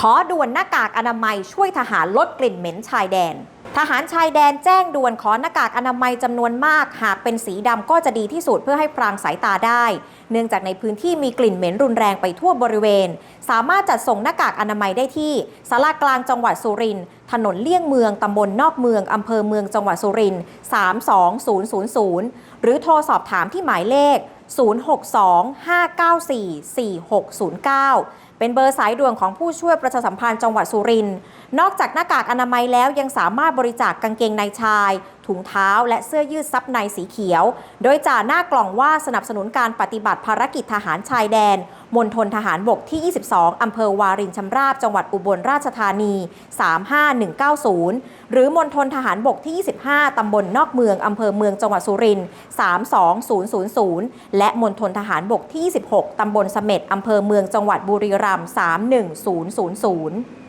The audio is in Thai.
ขอด่วนหน้ากากอนามัยช่วยทหารลดกลิ่นเหม็นชายแดน ทหารชายแดนแจ้งด่วนขอหน้ากากอนามัยจำนวนมาก หากเป็นสีดำก็จะดีที่สุดเพื่อให้พรางสายตาได้ เนื่องจากในพื้นที่มีกลิ่นเหม็นรุนแรงไปทั่วบริเวณ สามารถจัดส่งหน้ากากอนามัยได้ที่สารากลางจังหวัดสุรินทร์ถนนเลี่ยงเมืองตำบลนอกเมืองอำเภอเมืองจังหวัดสุรินทร์32000 หรือโทรสอบถามที่หมายเลข 062-594-4609 เป็นเบอร์สายด่วนของผู้ช่วยประชาสัมพันธ์จังหวัดสุรินทร์ นอกจากหน้ากากอนามัยแล้วยังสามารถบริจาคกางเกงในชาย ถุงเท้าและเสื้อยืดซับในสีเขียว โดยจ่าหน้ากล่องว่าสนับสนุนการปฏิบัติภารกิจทหารชายแดน มณฑลทหารบกที่ 22 อำเภอวารินชำราบ จังหวัดอุบลราชธานี 35190 หรือมณฑลทหารบกที่ 25 ตำบลนอกเมือง อำเภอเมืองจังหวัดสุรินทร์32000 และมณฑลทหารบกที่ 26 ตำบลเสม็ด อำเภอเมืองจังหวัดบุรีรัมย์31000